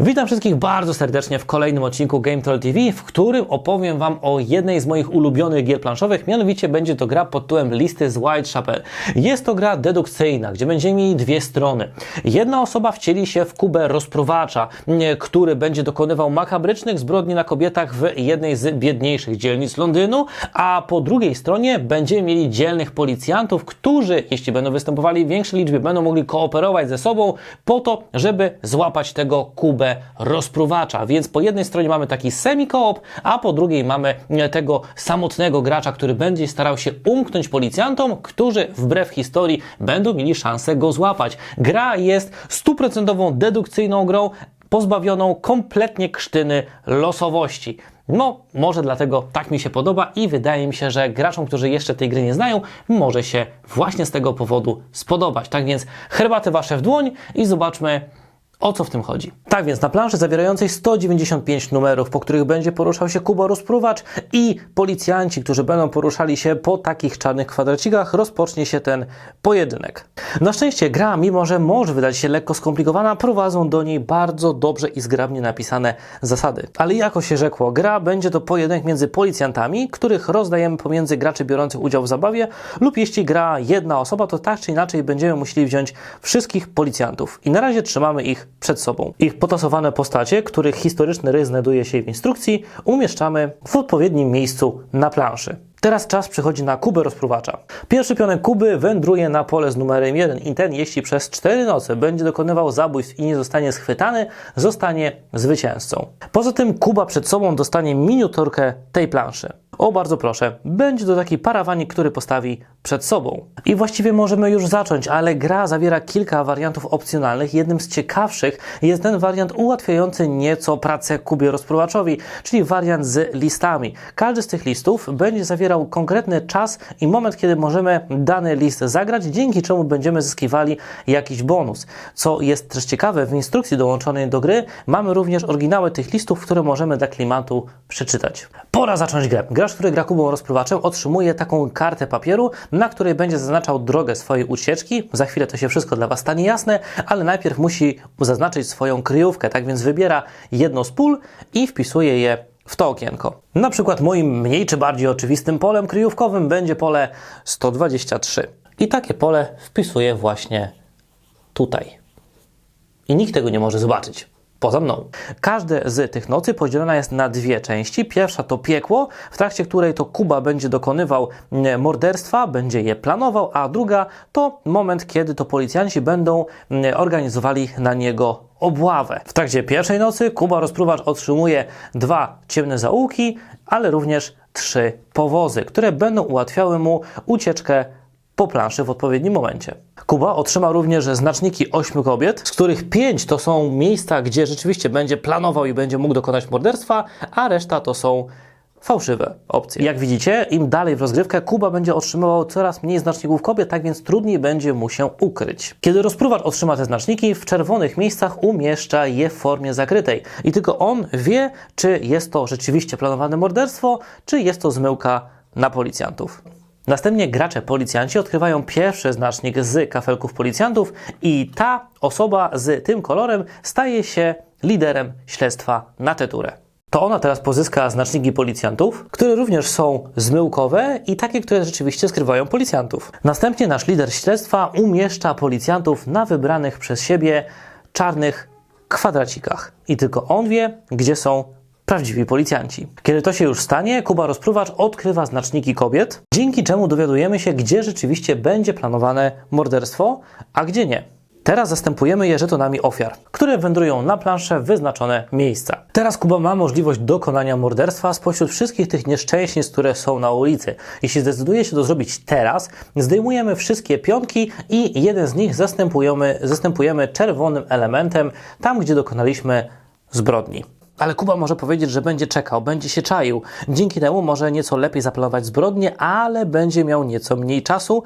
Witam wszystkich bardzo serdecznie w kolejnym odcinku Game Troll TV, w którym opowiem Wam o jednej z moich ulubionych gier planszowych, mianowicie będzie to gra pod tytułem Listy z Whitechapel. Jest to gra dedukcyjna, gdzie będziemy mieli dwie strony. Jedna osoba wcieli się w kubę rozpruwacza, nie, który będzie dokonywał makabrycznych zbrodni na kobietach w jednej z biedniejszych dzielnic Londynu, a po drugiej stronie będziemy mieli dzielnych policjantów, którzy, jeśli będą występowali w większej liczbie, będą mogli kooperować ze sobą po to, żeby złapać tego kubę rozpruwacza. Więc po jednej stronie mamy taki semi-koop, a po drugiej mamy e, tego samotnego gracza, który będzie starał się umknąć policjantom, którzy wbrew historii będą mieli szansę go złapać. Gra jest stuprocentową dedukcyjną grą, pozbawioną kompletnie krztyny losowości. No, może dlatego tak mi się podoba i wydaje mi się, że graczom, którzy jeszcze tej gry nie znają, może się właśnie z tego powodu spodobać. Tak więc herbaty wasze w dłoń i zobaczmy, o co w tym chodzi? Tak więc na planszy zawierającej 195 numerów, po których będzie poruszał się Kuba Rozpruwacz i policjanci, którzy będą poruszali się po takich czarnych kwadracikach, rozpocznie się ten pojedynek. Na szczęście gra, mimo że może wydać się lekko skomplikowana, prowadzą do niej bardzo dobrze i zgrabnie napisane zasady. Ale jako się rzekło, gra będzie to pojedynek między policjantami, których rozdajemy pomiędzy graczy biorących udział w zabawie, lub jeśli gra jedna osoba, to tak czy inaczej będziemy musieli wziąć wszystkich policjantów. I na razie trzymamy ich przed sobą. Ich potasowane postacie, których historyczny rys znajduje się w instrukcji, umieszczamy w odpowiednim miejscu na planszy. Teraz czas przychodzi na kubę rozpruwacza. Pierwszy pionek kuby wędruje na pole z numerem 1 i ten, jeśli przez 4 noce będzie dokonywał zabójstw i nie zostanie schwytany, zostanie zwycięzcą. Poza tym kuba przed sobą dostanie miniaturkę tej planszy. O, bardzo proszę, będzie to taki parawanik, który postawi przed sobą. I właściwie możemy już zacząć, ale gra zawiera kilka wariantów opcjonalnych. Jednym z ciekawszych jest ten wariant ułatwiający nieco pracę Kubie rozpruwaczowi, czyli wariant z listami. Każdy z tych listów będzie zawierał konkretny czas i moment, kiedy możemy dany list zagrać, dzięki czemu będziemy zyskiwali jakiś bonus. Co jest też ciekawe, w instrukcji dołączonej do gry mamy również oryginały tych listów, które możemy dla klimatu przeczytać. Pora zacząć grę. Gracz, który gra Kubą rozpruwaczem, otrzymuje taką kartę papieru, na której będzie zaznaczał drogę swojej ucieczki. Za chwilę to się wszystko dla Was stanie jasne, ale najpierw musi zaznaczyć swoją kryjówkę. Tak więc wybiera jedno z pól i wpisuje je w to okienko. Na przykład moim mniej czy bardziej oczywistym polem kryjówkowym będzie pole 123. I takie pole wpisuję właśnie tutaj. I nikt tego nie może zobaczyć. Poza mną. Każde z tych nocy podzielona jest na dwie części. Pierwsza to piekło, w trakcie której to Kuba będzie dokonywał mm, morderstwa, będzie je planował, a druga to moment, kiedy to policjanci będą mm, organizowali na niego obławę. W trakcie pierwszej nocy Kuba rozpruwacz otrzymuje dwa ciemne zaułki, ale również trzy powozy, które będą ułatwiały mu ucieczkę po planszy w odpowiednim momencie. Kuba otrzyma również znaczniki ośmiu kobiet, z których pięć to są miejsca, gdzie rzeczywiście będzie planował i będzie mógł dokonać morderstwa, a reszta to są fałszywe opcje. Jak widzicie, im dalej w rozgrywkę, Kuba będzie otrzymywał coraz mniej znaczników kobiet, tak więc trudniej będzie mu się ukryć. Kiedy rozpruwacz otrzyma te znaczniki, w czerwonych miejscach umieszcza je w formie zakrytej. I tylko on wie, czy jest to rzeczywiście planowane morderstwo, czy jest to zmyłka na policjantów. Następnie gracze policjanci odkrywają pierwszy znacznik z kafelków policjantów i ta osoba z tym kolorem staje się liderem śledztwa na tę turę. To ona teraz pozyska znaczniki policjantów, które również są zmyłkowe i takie, które rzeczywiście skrywają policjantów. Następnie nasz lider śledztwa umieszcza policjantów na wybranych przez siebie czarnych kwadracikach. I tylko on wie, gdzie są prawdziwi policjanci. Kiedy to się już stanie, Kuba Rozpruwacz odkrywa znaczniki kobiet, dzięki czemu dowiadujemy się, gdzie rzeczywiście będzie planowane morderstwo, a gdzie nie. Teraz zastępujemy je żetonami ofiar, które wędrują na planszę wyznaczone miejsca. Teraz Kuba ma możliwość dokonania morderstwa spośród wszystkich tych nieszczęśnic, które są na ulicy. Jeśli zdecyduje się to zrobić teraz, zdejmujemy wszystkie pionki i jeden z nich zastępujemy, zastępujemy czerwonym elementem tam, gdzie dokonaliśmy zbrodni. Ale Kuba może powiedzieć, że będzie czekał, będzie się czaił. Dzięki temu może nieco lepiej zaplanować zbrodnię, ale będzie miał nieco mniej czasu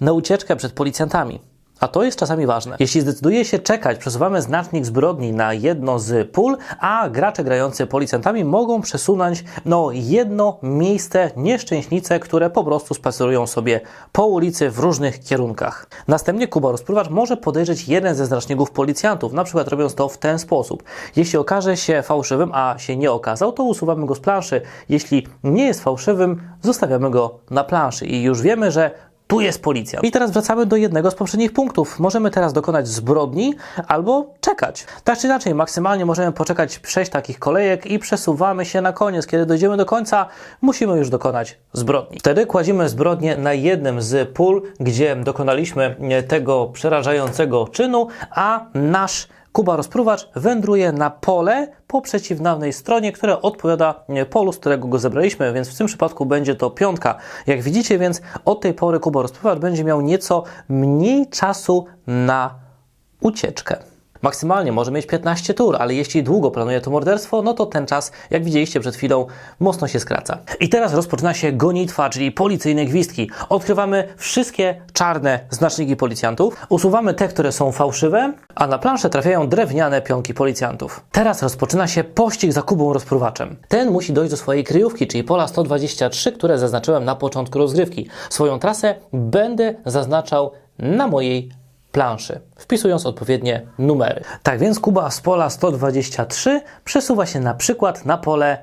na ucieczkę przed policjantami. A to jest czasami ważne. Jeśli zdecyduje się czekać, przesuwamy znacznik zbrodni na jedno z pól, a gracze grający policjantami mogą przesunąć no, jedno miejsce nieszczęśnice, które po prostu spacerują sobie po ulicy w różnych kierunkach. Następnie Kuba rozprówacz może podejrzeć jeden ze znaczników policjantów, na przykład robiąc to w ten sposób. Jeśli okaże się fałszywym, a się nie okazał, to usuwamy go z planszy. Jeśli nie jest fałszywym, zostawiamy go na planszy i już wiemy, że tu jest policja. I teraz wracamy do jednego z poprzednich punktów. Możemy teraz dokonać zbrodni albo czekać. Tak czy inaczej, maksymalnie możemy poczekać sześć takich kolejek i przesuwamy się na koniec. Kiedy dojdziemy do końca, musimy już dokonać zbrodni. Wtedy kładziemy zbrodnię na jednym z pól, gdzie dokonaliśmy tego przerażającego czynu, a nasz Kuba rozpruwacz wędruje na pole po przeciwnej stronie, które odpowiada polu, z którego go zebraliśmy, więc w tym przypadku będzie to piątka. Jak widzicie, więc od tej pory Kuba rozpruwacz będzie miał nieco mniej czasu na ucieczkę. Maksymalnie może mieć 15 tur, ale jeśli długo planuje to morderstwo, no to ten czas, jak widzieliście przed chwilą, mocno się skraca. I teraz rozpoczyna się gonitwa, czyli policyjne gwizdki. Odkrywamy wszystkie czarne znaczniki policjantów, usuwamy te, które są fałszywe, a na planszę trafiają drewniane pionki policjantów. Teraz rozpoczyna się pościg za Kubą rozpruwaczem. Ten musi dojść do swojej kryjówki, czyli pola 123, które zaznaczyłem na początku rozgrywki. Swoją trasę będę zaznaczał na mojej planszy, wpisując odpowiednie numery. Tak więc Kuba z pola 123 przesuwa się na przykład na pole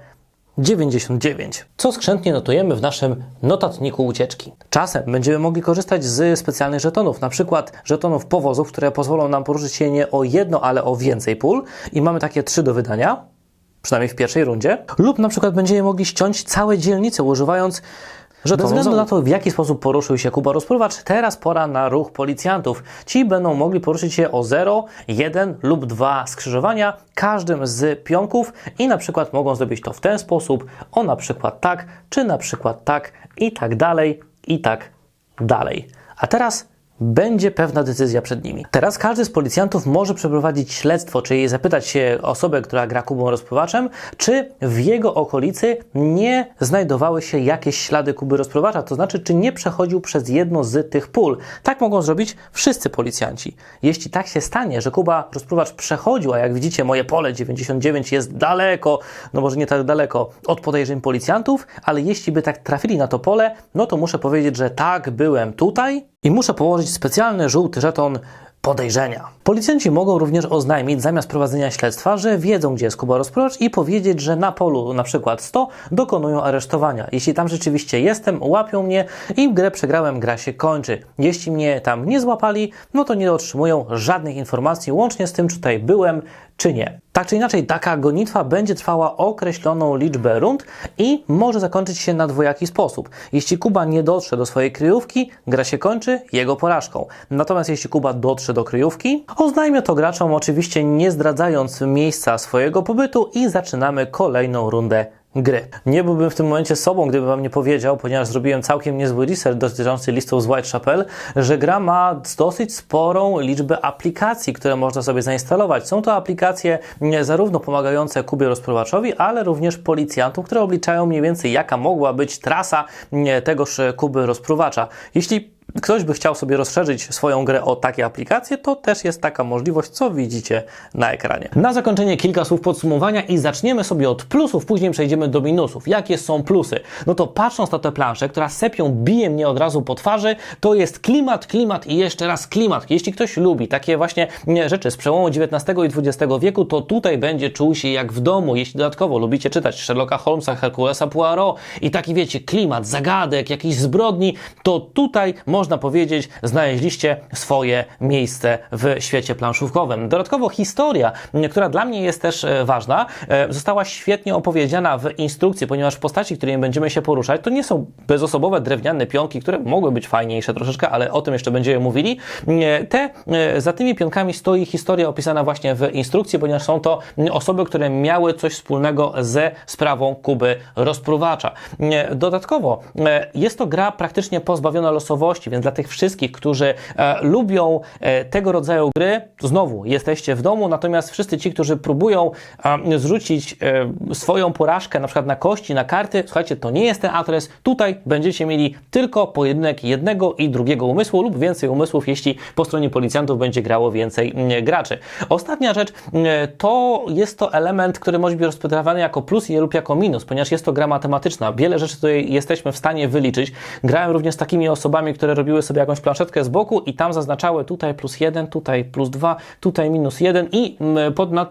99, co skrzętnie notujemy w naszym notatniku ucieczki. Czasem będziemy mogli korzystać z specjalnych żetonów, na przykład żetonów powozów, które pozwolą nam poruszyć się nie o jedno, ale o więcej pól i mamy takie trzy do wydania, przynajmniej w pierwszej rundzie, lub na przykład będziemy mogli ściąć całe dzielnice używając że Bez względu na to, w jaki sposób poruszył się Kuba Rozprówacz, teraz pora na ruch policjantów. Ci będą mogli poruszyć się o 0, 1 lub 2 skrzyżowania każdym z pionków i na przykład mogą zrobić to w ten sposób, o na przykład tak, czy na przykład tak i tak dalej, i tak dalej. A teraz będzie pewna decyzja przed nimi. Teraz każdy z policjantów może przeprowadzić śledztwo, czyli zapytać się osobę, która gra Kubą rozpływacza, czy w jego okolicy nie znajdowały się jakieś ślady Kuby rozpływacza, to znaczy, czy nie przechodził przez jedno z tych pól. Tak mogą zrobić wszyscy policjanci. Jeśli tak się stanie, że Kuba rozpływacz przechodził, a jak widzicie, moje pole 99 jest daleko, no może nie tak daleko od podejrzeń policjantów, ale jeśli by tak trafili na to pole, no to muszę powiedzieć, że tak, byłem tutaj i muszę położyć specjalny żółty żeton podejrzenia. Policjanci mogą również oznajmić zamiast prowadzenia śledztwa, że wiedzą, gdzie jest Kuba Rozprocz i powiedzieć, że na polu na przykład 100 dokonują aresztowania. Jeśli tam rzeczywiście jestem, łapią mnie i grę przegrałem, gra się kończy. Jeśli mnie tam nie złapali, no to nie otrzymują żadnych informacji, łącznie z tym, czy tutaj byłem, czy nie. Tak czy inaczej, taka gonitwa będzie trwała określoną liczbę rund i może zakończyć się na dwojaki sposób. Jeśli Kuba nie dotrze do swojej kryjówki, gra się kończy jego porażką. Natomiast jeśli Kuba dotrze do kryjówki, oznajmia to graczom oczywiście nie zdradzając miejsca swojego pobytu i zaczynamy kolejną rundę gry. Nie byłbym w tym momencie sobą, gdybym Wam nie powiedział, ponieważ zrobiłem całkiem niezły research dotyczący listów z Whitechapel, że gra ma dosyć sporą liczbę aplikacji, które można sobie zainstalować. Są to aplikacje zarówno pomagające Kubie rozprowaczowi, ale również policjantom, które obliczają mniej więcej jaka mogła być trasa tegoż Kuby rozpruwacza. Jeśli ktoś by chciał sobie rozszerzyć swoją grę o takie aplikacje, to też jest taka możliwość, co widzicie na ekranie. Na zakończenie kilka słów podsumowania i zaczniemy sobie od plusów, później przejdziemy do minusów. Jakie są plusy? No to patrząc na tę planszę, która sepią bije mnie od razu po twarzy, to jest klimat, klimat i jeszcze raz klimat. Jeśli ktoś lubi takie właśnie rzeczy z przełomu XIX i XX wieku, to tutaj będzie czuł się jak w domu. Jeśli dodatkowo lubicie czytać Sherlocka Holmesa, Herkulesa Poirot i taki wiecie, klimat, zagadek, jakichś zbrodni, to tutaj można powiedzieć, znaleźliście swoje miejsce w świecie planszówkowym. Dodatkowo historia, która dla mnie jest też e, ważna, e, została świetnie opowiedziana w instrukcji, ponieważ postaci, którymi będziemy się poruszać, to nie są bezosobowe drewniane pionki, które mogły być fajniejsze troszeczkę, ale o tym jeszcze będziemy mówili. E, te, za tymi pionkami stoi historia opisana właśnie w instrukcji, ponieważ są to osoby, które miały coś wspólnego ze sprawą Kuby rozpruwacza. Dodatkowo jest to gra praktycznie pozbawiona losowości, Więc dla tych wszystkich, którzy e, lubią e, tego rodzaju gry, znowu jesteście w domu, natomiast wszyscy ci, którzy próbują e, zrzucić e, swoją porażkę na przykład na kości, na karty, słuchajcie, to nie jest ten adres. Tutaj będziecie mieli tylko pojedynek jednego i drugiego umysłu lub więcej umysłów, jeśli po stronie policjantów będzie grało więcej mm, graczy. Ostatnia rzecz mm, to jest to element, który może być rozpatrywany jako plus lub jako minus, ponieważ jest to gra matematyczna. Wiele rzeczy tutaj jesteśmy w stanie wyliczyć. Grałem również z takimi osobami, które robiły sobie jakąś planszetkę z boku i tam zaznaczały tutaj plus jeden, tutaj plus dwa, tutaj minus jeden i mm, pod, na,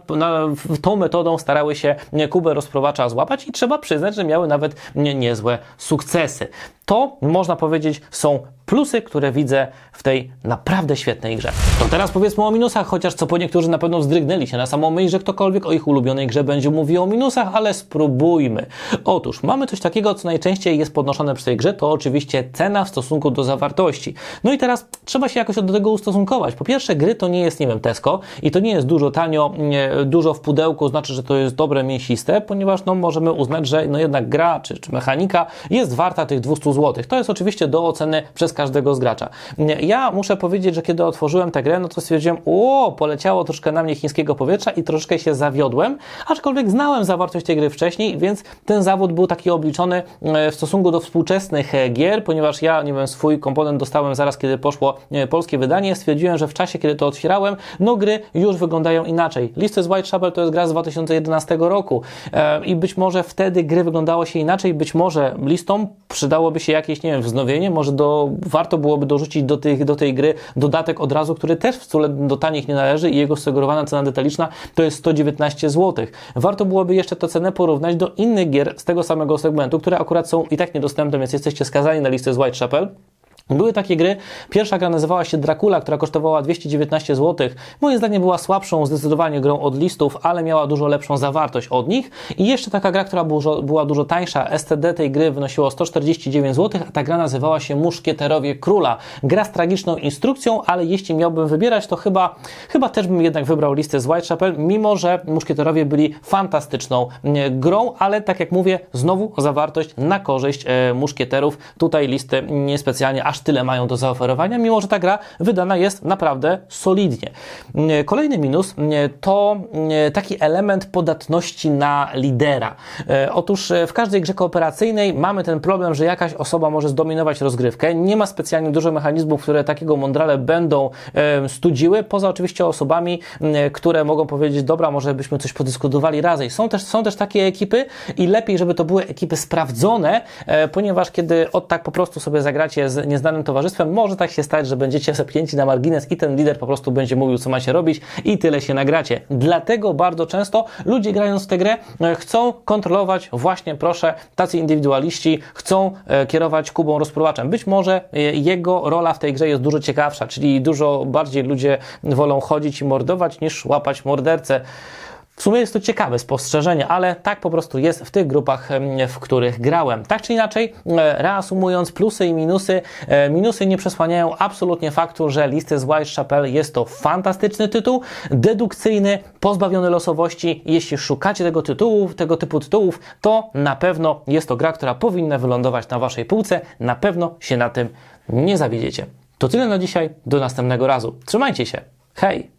tą metodą starały się Kubę rozprowacza złapać i trzeba przyznać, że miały nawet niezłe sukcesy. To można powiedzieć są plusy, które widzę w tej naprawdę świetnej grze. To teraz powiedzmy o minusach, chociaż co po niektórzy na pewno wzdrygnęli się na samą myśl, że ktokolwiek o ich ulubionej grze będzie mówił o minusach, ale spróbujmy. Otóż mamy coś takiego, co najczęściej jest podnoszone przy tej grze, to oczywiście cena w stosunku do zawartości. No i teraz trzeba się jakoś do tego ustosunkować. Po pierwsze, gry to nie jest, nie wiem, Tesco i to nie jest dużo tanio, nie, dużo w pudełku, znaczy, że to jest dobre, mięsiste, ponieważ no, możemy uznać, że no jednak gra czy, czy mechanika jest warta tych 200 zł. To jest oczywiście do oceny przez każdego z gracza. Ja muszę powiedzieć, że kiedy otworzyłem tę grę, no to stwierdziłem, o, poleciało troszkę na mnie chińskiego powietrza i troszkę się zawiodłem, aczkolwiek znałem zawartość tej gry wcześniej, więc ten zawód był taki obliczony e, w stosunku do współczesnych e, gier, ponieważ ja, nie wiem, swój komponent dostałem zaraz, kiedy poszło e, polskie wydanie, stwierdziłem, że w czasie, kiedy to otwierałem, no gry już wyglądają inaczej. Listy z Whitechapel to jest gra z 2011 roku i być może wtedy gry wyglądało się inaczej, być może listom przydałoby się jakieś, nie wiem, wznowienie, może do, warto byłoby dorzucić do, tych, do tej gry dodatek od razu, który też wcale do tanich nie należy i jego sugerowana cena detaliczna to jest 119 zł. Warto byłoby jeszcze tę cenę porównać do innych gier z tego samego segmentu, które akurat są i tak niedostępne, więc jesteście skazani na listę z Whitechapel. Były takie gry. Pierwsza gra nazywała się Dracula, która kosztowała 219 zł. Moim zdaniem była słabszą zdecydowanie grą od listów, ale miała dużo lepszą zawartość od nich. I jeszcze taka gra, która była dużo tańsza. STD tej gry wynosiło 149 zł, a ta gra nazywała się Muszkieterowie Króla. Gra z tragiczną instrukcją, ale jeśli miałbym wybierać, to chyba, chyba też bym jednak wybrał listę z Whitechapel, mimo że Muszkieterowie byli fantastyczną grą, ale tak jak mówię, znowu zawartość na korzyść e, Muszkieterów. Tutaj listy niespecjalnie aż aż tyle mają do zaoferowania, mimo że ta gra wydana jest naprawdę solidnie. Kolejny minus to taki element podatności na lidera. Otóż w każdej grze kooperacyjnej mamy ten problem, że jakaś osoba może zdominować rozgrywkę. Nie ma specjalnie dużo mechanizmów, które takiego mądrale będą studziły, poza oczywiście osobami, które mogą powiedzieć, dobra, może byśmy coś podyskutowali razem. Są też, są też takie ekipy i lepiej, żeby to były ekipy sprawdzone, e, ponieważ kiedy od tak po prostu sobie zagracie z nieznanym znanym towarzystwem, może tak się stać, że będziecie zepchnięci na margines i ten lider po prostu będzie mówił, co macie robić i tyle się nagracie. Dlatego bardzo często ludzie grając w tę grę e, chcą kontrolować właśnie, proszę, tacy indywidualiści chcą e, kierować Kubą rozpruwaczem. Być może e, jego rola w tej grze jest dużo ciekawsza, czyli dużo bardziej ludzie wolą chodzić i mordować niż łapać mordercę. W sumie jest to ciekawe spostrzeżenie, ale tak po prostu jest w tych grupach, w których grałem. Tak czy inaczej, e, reasumując plusy i minusy, e, minusy nie przesłaniają absolutnie faktu, że listy z Whitechapel jest to fantastyczny tytuł, dedukcyjny, pozbawiony losowości. Jeśli szukacie tego tytułu, tego typu tytułów, to na pewno jest to gra, która powinna wylądować na Waszej półce. Na pewno się na tym nie zawiedziecie. To tyle na dzisiaj, do następnego razu. Trzymajcie się. Hej!